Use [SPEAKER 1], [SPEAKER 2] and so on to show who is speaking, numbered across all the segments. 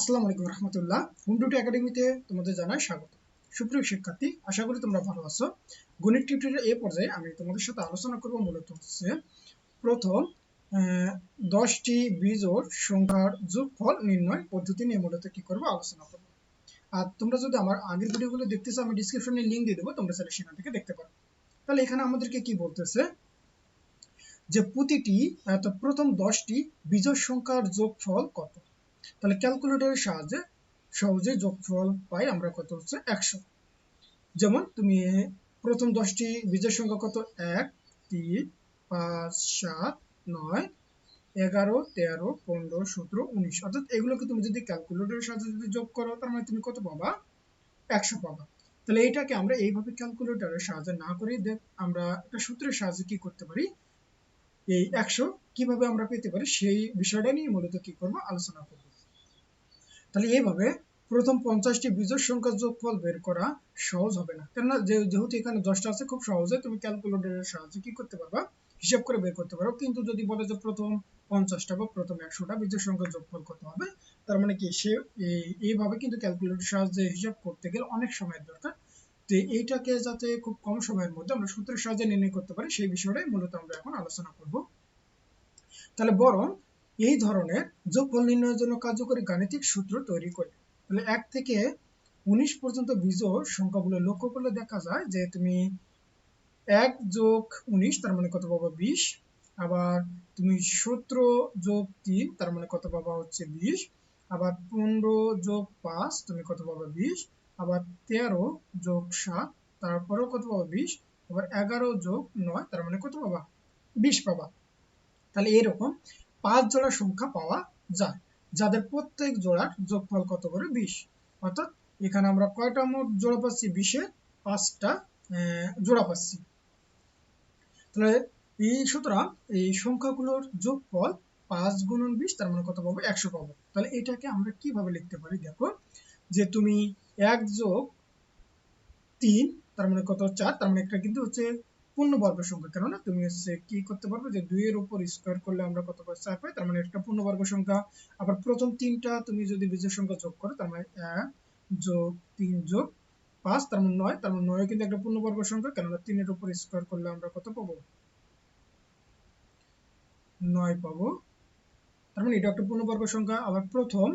[SPEAKER 1] আসসালামু আলাইকুম রহমতুল্লাহ হুমডুটি একাডেমিতে তোমাদের জানাই স্বাগত সুপ্রিয় শিক্ষার্থী আশা করি তোমরা ভালো আছো গণিত টিউটোরিয়াল এ পর্যায়ে আমি তোমাদের সাথে আলোচনা করব মূলত হচ্ছে প্রথম দশটি বীজোড় সংখ্যার যোগফল নির্ণয় পদ্ধতি নিয়ে মূলত কী করবো আলোচনা করবো আর তোমরা যদি আমার আগের ভিডিওগুলো দেখতেছো আমি ডিসক্রিপশনে লিঙ্ক দিয়ে দেবো তোমরা সেটা সেখান থেকে দেখতে পারো তাহলে এখানে আমাদেরকে কি বলতেছে যে প্রতিটি প্রথম দশটি বীজোড় সংখ্যার যোগফল কত তাহলে ক্যালকুলেটরের সাহায্যে সহজে যোগফল পাই আমরা কত হচ্ছে একশো যেমন তুমি প্রথম দশটি বীজের সংখ্যা কত এক তিন পাঁচ সাত নয় এগারো তেরো পনেরো সতেরো উনিশ অর্থাৎ এগুলোকে তুমি যদি ক্যালকুলেটরের সাথে যদি যোগ করো তার মানে তুমি কত পাবা একশো পাবা তাহলে এটাকে আমরা এইভাবে ক্যালকুলেটরের সাহায্যে না করে আমরা একটা সূত্রের সাহায্যে কি করতে পারি এই একশো কিভাবে আমরা পেতে পারি সেই বিষয়টা নিয়ে মূলত কি করবো আলোচনা করবো তাহলে এইভাবে প্রথম পঞ্চাশটি বিজোড় সংখ্যার যোগফল বের করা সহজ হবে না কেননা যেহেতু এখানে দশটা আছে খুব সহজে তুমি ক্যালকুলেটারের সাহায্যে কি করতে পারবা হিসাব করে বের করতে পারো কিন্তু যদি বলে যে প্রথম পঞ্চাশটা বা প্রথম একশোটা বীজের সংখ্যা যোগফল করতে হবে তার মানে কি সে এইভাবে কিন্তু ক্যালকুলেটার সাহায্যে হিসাব করতে গেলে অনেক সময়ের দরকার তো এইটাকে যাতে খুব কম সময়ের মধ্যে আমরা সূত্রের সাহায্যে নির্ণয় করতে পারি সেই বিষয়টাই মূলত আমরা এখন আলোচনা করব তাহলে বরং এই ধরনের যোগফল নির্ণয়ের জন্য কার্যকরী গাণিতিক সূত্র তৈরি করি তাহলে এক থেকে উনিশ পর্যন্ত বিজোড় সংখ্যাগুলো লক্ষ্য করলে দেখা যায় যে তুমি এক যোগ উনিশ তার মানে কত পাবা বিশ আবার তুমি সতেরো যোগ তিন তার মানে কত পাবা হচ্ছে বিশ আবার পনেরো যোগ পাঁচ তুমি কত পাবা বিশ আবার তেরো যোগ সাত তারপরেও কত পাবা বিশ আবার এগারো যোগ নয় তার মানে কত পাবা বিশ পাবা তাহলে এরকম পাঁচ জোড়া সংখ্যা পাওয়া যায় যাদের প্রত্যেক জোড়ার যোগফল কত করে বিশ অর্থাৎ এখানে আমরা কয়টা মোট জোড়া পাচ্ছি বিশের পাঁচটা জোড়া পাচ্ছি তাহলে এই সুতরাং এই সংখ্যাগুলোর যোগফল পাঁচ গুণন বিশ তার মানে কত পাবো একশো পাবো তাহলে এটাকে আমরা কিভাবে লিখতে পারি দেখো যে তুমি এক যোগ তিন তার মানে কত চার তার মানে একটা কিন্তু হচ্ছে পূর্ণবর্গ সংখ্যা কেননা তুমি হচ্ছে কি করতে পারবে যে দুই এর উপর স্কোয়ার করলে আমরা কত পাই চার পাই তার মানে একটা পূর্ণবর্গ সংখ্যা আবার প্রথম তিনটা তুমি যদি বীজের সংখ্যা যোগ করো তার মানে এক যোগ তিন যোগ পাঁচ তার মানে নয় তার মানে নয় কিন্তু একটা পূর্ণবর্গ সংখ্যা কেননা তিনের উপর স্কোয়ার করলে আমরা কত পাবো নয় পাবো তার মানে এটা একটা পূর্ণবর্গ সংখ্যা আবার প্রথম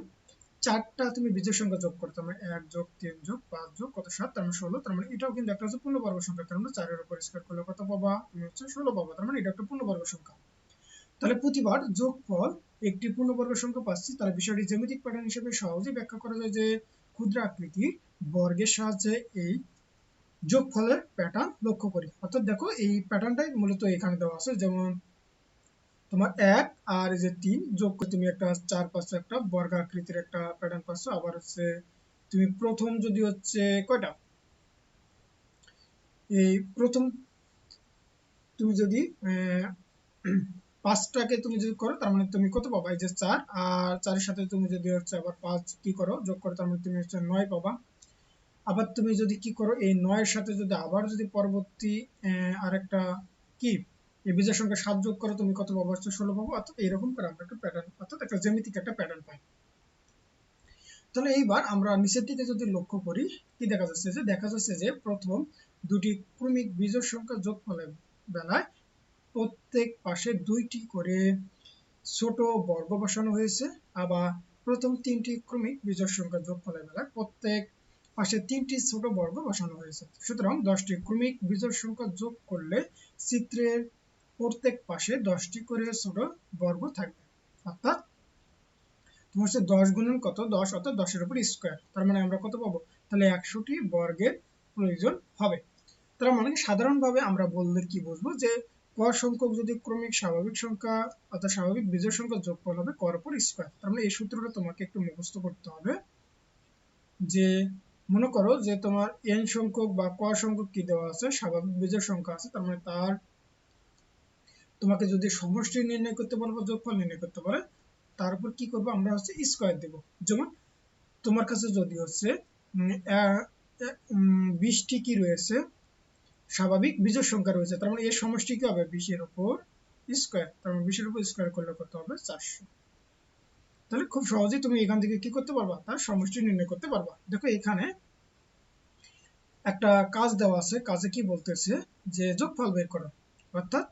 [SPEAKER 1] চারটা তুমি বীজের সংখ্যা যোগ করতে মানে এক যোগ তিন যোগ পাঁচ যোগ কত সাত তার মানে ষোলো তার মানে এটাও কিন্তু একটা হচ্ছে পূর্ণবর্গ সংখ্যা তার মানে চারের উপর স্কোয়ার করলে কত পাবা তুমি হচ্ছে ষোলো পাবা তার মানে এটা একটা পূর্ণবর্গ সংখ্যা তাহলে প্রতিবার যোগফল একটি পূর্ণবর্গ সংখ্যা পাচ্ছি তাহলে বিষয়টি জ্যামিতিক প্যাটার্ন হিসেবে সহজেই ব্যাখ্যা করা যায় যে ক্ষুদ্র আকৃতি বর্গের সাহায্যে এই যোগফলের প্যাটার্ন লক্ষ্য করি অর্থাৎ দেখো এই প্যাটার্নটাই মূলত এখানে দেওয়া আছে যেমন তোমার এক আর এই যে তিন যোগ করে তুমি একটা চার পাঁচশো একটা বর্গাকৃতির একটা প্যাটার্ন পাচ্ছ আবার হচ্ছে তুমি প্রথম যদি হচ্ছে কয়টা এই প্রথম তুমি যদি পাঁচটাকে তুমি যদি করো তার মানে তুমি কত পাবা এই যে চার আর চারের সাথে তুমি যদি হচ্ছে আবার পাঁচ কি করো যোগ করো তার মানে তুমি হচ্ছে নয় পাবা আবার তুমি যদি কি করো এই নয়ের সাথে যদি আবার যদি পরবর্তী আরেকটা কি এই বীজের সঙ্গে সাত যোগ করো তুমি কত পাবো হচ্ছে ষোলো পাবো অর্থাৎ এইরকম করে আমরা একটা প্যাটার্ন অর্থাৎ একটা জ্যামিতিক একটা প্যাটার্ন পাই তাহলে এইবার আমরা নিচের দিকে যদি লক্ষ্য করি কি দেখা যাচ্ছে যে দেখা যাচ্ছে যে প্রথম দুটি ক্রমিক বীজের সংখ্যা যোগ ফলের বেলায় প্রত্যেক পাশে দুইটি করে ছোট বর্গ বসানো হয়েছে আবার প্রথম তিনটি ক্রমিক বীজের সংখ্যা যোগ ফলের বেলায় প্রত্যেক পাশে তিনটি ছোট বর্গ বসানো হয়েছে সুতরাং দশটি ক্রমিক বীজের সংখ্যা যোগ করলে চিত্রের প্রত্যেক পাশে দশটি করে ছোট বর্গ থাকবে অর্থাৎ তোমার হচ্ছে দশ গুণন কত দশ অর্থাৎ দশের উপর স্কোয়ার তার মানে আমরা কত পাবো তাহলে একশোটি বর্গের প্রয়োজন হবে তার মানে সাধারণভাবে আমরা বললে কি বুঝবো যে ক সংখ্যক যদি ক্রমিক স্বাভাবিক সংখ্যা অর্থাৎ স্বাভাবিক বিজয় সংখ্যা যোগফল হবে কর উপর স্কোয়ার তার মানে এই সূত্রটা তোমাকে একটু মুখস্থ করতে হবে যে মনে করো যে তোমার এন সংখ্যক বা ক সংখ্যক কি দেওয়া আছে স্বাভাবিক বিজয় সংখ্যা আছে তার মানে তার তোমাকে যদি সমষ্টি নির্ণয় করতে বলে বা যোগফল নির্ণয় করতে বলে তার উপর কি করবো আমরা হচ্ছে স্কোয়ার দেব যেমন তোমার কাছে যদি হচ্ছে বিশটি কি রয়েছে স্বাভাবিক বীজের সংখ্যা রয়েছে তার মানে এর সমষ্টি কি হবে বিশের উপর স্কোয়ার তার মানে বিশের উপর স্কোয়ার করলে কত হবে চারশো তাহলে খুব সহজেই তুমি এখান থেকে কি করতে পারবা তার সমষ্টি নির্ণয় করতে পারবা দেখো এখানে একটা কাজ দেওয়া আছে কাজে কি বলতেছে যে যোগফল বের করো অর্থাৎ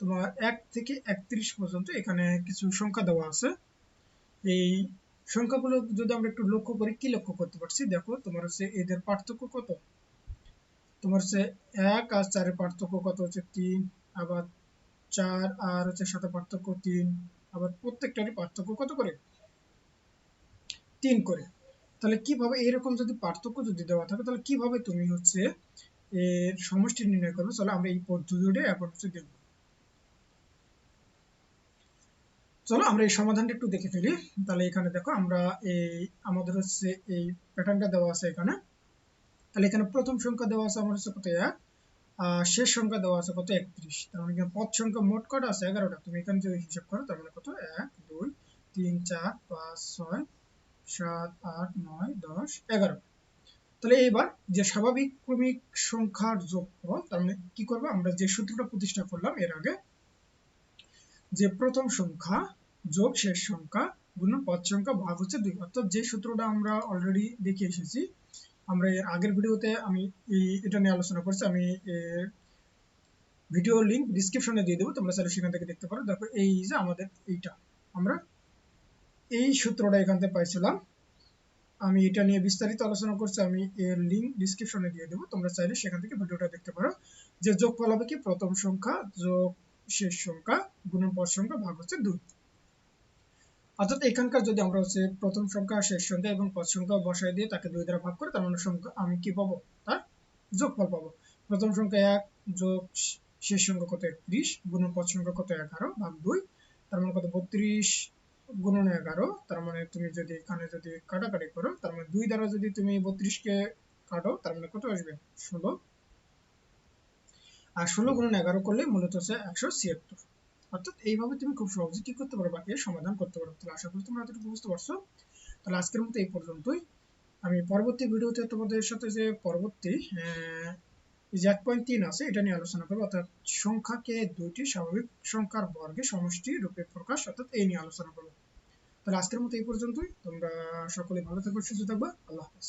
[SPEAKER 1] তোমার এক থেকে একত্রিশ পর্যন্ত এখানে কিছু সংখ্যা দেওয়া আছে এই সংখ্যাগুলো যদি আমরা একটু লক্ষ্য করি কি লক্ষ্য করতে পারছি দেখো তোমার হচ্ছে এদের পার্থক্য কত তোমার হচ্ছে এক আর চারের পার্থক্য কত হচ্ছে তিন আবার চার আর হচ্ছে সাথে পার্থক্য তিন আবার প্রত্যেকটারই পার্থক্য কত করে তিন করে তাহলে কিভাবে এইরকম যদি পার্থক্য যদি দেওয়া থাকে তাহলে কিভাবে তুমি হচ্ছে এর সমষ্টি নির্ণয় করবে চলো আমরা এই পদ্ধতিটা এখন হচ্ছে দেখবো চলো আমরা এই সমাধানটা একটু দেখে ফেলি তাহলে এখানে দেখো আমরা এই আমাদের হচ্ছে এই প্যাটার্নটা দেওয়া আছে এখানে তাহলে এখানে প্রথম সংখ্যা দেওয়া আছে আমার হচ্ছে কত এক শেষ সংখ্যা দেওয়া আছে কত একত্রিশ তার মানে পথ সংখ্যা মোট কটা আছে এগারোটা তুমি এখানে যদি হিসাব করো তার মানে কত এক দুই তিন চার পাঁচ ছয় সাত আট নয় দশ এগারো তাহলে এইবার যে স্বাভাবিক ক্রমিক সংখ্যার যোগ্য তার মানে কি করবো আমরা যে সূত্রটা প্রতিষ্ঠা করলাম এর আগে যে প্রথম সংখ্যা যোগ শেষ সংখ্যা গুণন পদ সংখ্যা ভাগ হচ্ছে দুই অর্থাৎ যে সূত্রটা আমরা অলরেডি দেখে এসেছি আমরা এর আগের ভিডিওতে আমি এটা নিয়ে আলোচনা করছি আমি ভিডিও লিঙ্ক ডিসক্রিপশনে দিয়ে দেবো তোমরা চাইলে সেখান থেকে দেখতে পারো দেখো এই যে আমাদের এইটা আমরা এই সূত্রটা এখান থেকে পাইছিলাম আমি এটা নিয়ে বিস্তারিত আলোচনা করছি আমি এর লিঙ্ক ডিসক্রিপশনে দিয়ে দেবো তোমরা চাইলে সেখান থেকে ভিডিওটা দেখতে পারো যে যোগ ফল হবে কি প্রথম সংখ্যা যোগ শেষ সংখ্যা গুণন পদ সংখ্যা ভাগ হচ্ছে দুই অর্থাৎ এখানকার যদি আমরা হচ্ছে প্রথম সংখ্যা শেষ সংখ্যা এবং পদ সংখ্যা বসাই দিয়ে তাকে দুই দ্বারা ভাগ করে তার মানে সংখ্যা আমি কি পাবো তার যোগফল পাবো প্রথম সংখ্যা এক যোগ শেষ সংখ্যা কত একত্রিশ গুণন পদ সংখ্যা কত এগারো ভাগ দুই তার মানে কত বত্রিশ গুণন এগারো তার মানে তুমি যদি এখানে যদি কাটাকাটি করো তার মানে দুই দ্বারা যদি তুমি বত্রিশকে কাটো তার মানে কত আসবে ষোলো আর ষোলো গুণন এগারো করলে মূলত হচ্ছে একশো ছিয়াত্তর অর্থাৎ এইভাবে তুমি খুব সহজে কি করতে পারো বাকি সমাধান করতে পারো তাহলে আশা করি তোমরা এতটুকু বুঝতে পারছো তাহলে আজকের মতো এই পর্যন্তই আমি পরবর্তী ভিডিওতে তোমাদের সাথে যে পরবর্তী যে এক পয়েন্ট তিন আছে এটা নিয়ে আলোচনা করবো অর্থাৎ সংখ্যাকে দুইটি স্বাভাবিক সংখ্যার বর্গে সমষ্টি রূপে প্রকাশ অর্থাৎ এই নিয়ে আলোচনা করবো তাহলে আজকের মতো এই পর্যন্তই তোমরা সকলে ভালো থাকবে সুস্থ থাকবে আল্লাহ হাফেজ